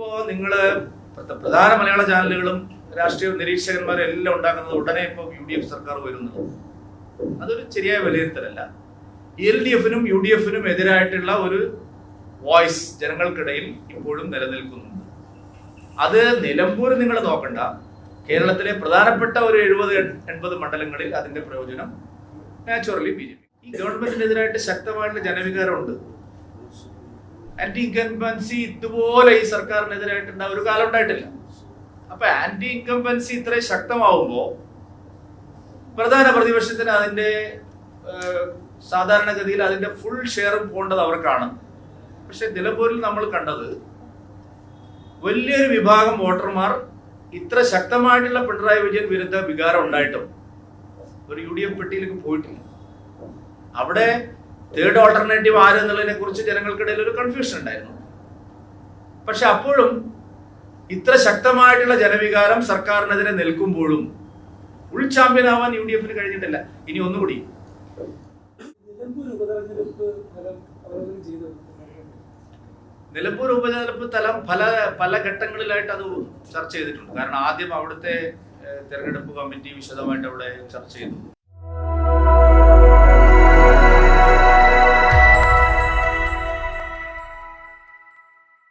ഇപ്പോ നിങ്ങൾ പ്ര- പ്രധാന മലയാള ചാനലുകളും രാഷ്ട്രീയ നിരീക്ഷകന്മാരും എല്ലാം ഉണ്ടാക്കുന്നത് ഉടനെ ഇപ്പൊ യു ഡി എഫ് സർക്കാർ വരുന്നത് അതൊരു ശരിയായ വിലയിരുത്തലല്ല. എൽ ഡി എഫിനും യു ഡി എഫിനും എതിരായിട്ടുള്ള ഒരു വോയിസ് ജനങ്ങൾക്കിടയിൽ ഇപ്പോഴും നിലനിൽക്കുന്നുണ്ട് അത് നിലമ്പൂർ നിങ്ങൾ നോക്കണ്ട. കേരളത്തിലെ പ്രധാനപ്പെട്ട ഒരു എഴുപത് എൺപത് മണ്ഡലങ്ങളിൽ അതിന്റെ പ്രയോജനം നാച്ചുറലി ബി ജെ പി. ഈ ഗവൺമെന്റിനെതിരായിട്ട് ശക്തമായിട്ടുള്ള ജനവികാരമുണ്ട്. ആന്റി ഇൻകംബൻസി ഇതുപോലെ ഈ സർക്കാരിനെതിരായിട്ടുണ്ട ഒരു കാലം ഉണ്ടായിട്ടില്ല. അപ്പൊ ആന്റി ഇൻകംബൻസി ഇത്രയും ശക്തമാവുമ്പോ പ്രധാന പ്രതിപക്ഷത്തിന് അതിന്റെ സാധാരണഗതിയിൽ അതിന്റെ ഫുൾ ഷെയറും പോകേണ്ടത് അവർക്കാണ്. പക്ഷെ നിലമ്പൂരിൽ നമ്മൾ കണ്ടത് വലിയൊരു വിഭാഗം വോട്ടർമാർ ഇത്ര ശക്തമായിട്ടുള്ള പിണറായി വിജയൻ വിരുദ്ധ വികാരം ഉണ്ടായിട്ടും ഒരു യു ഡി എഫ് പെട്ടിയിലേക്ക് പോയിട്ടില്ല. അവിടെ തേർഡ് ഓൾട്ടർനേറ്റീവ് ആര് എന്നുള്ളതിനെ കുറിച്ച് ജനങ്ങൾക്കിടയിൽ ഒരു കൺഫ്യൂഷൻ ഉണ്ടായിരുന്നു. പക്ഷെ അപ്പോഴും ഇത്ര ശക്തമായിട്ടുള്ള ജനവികാരം സർക്കാരിനെതിരെ നിൽക്കുമ്പോഴും ഉൾ ചാമ്പ്യൻ ആവാൻ യു ഡി എഫിന് കഴിഞ്ഞിട്ടില്ല. ഇനി ഒന്നുകൂടി. നിലമ്പൂർ ഉപതെരഞ്ഞെടുപ്പ് തലം പല പല ഘട്ടങ്ങളിലായിട്ട് അത് ചർച്ച ചെയ്തിട്ടുണ്ട്. കാരണം ആദ്യം അവിടുത്തെ തെരഞ്ഞെടുപ്പ് കമ്മിറ്റി വിശദമായിട്ട് അവിടെ ചർച്ച ചെയ്തു.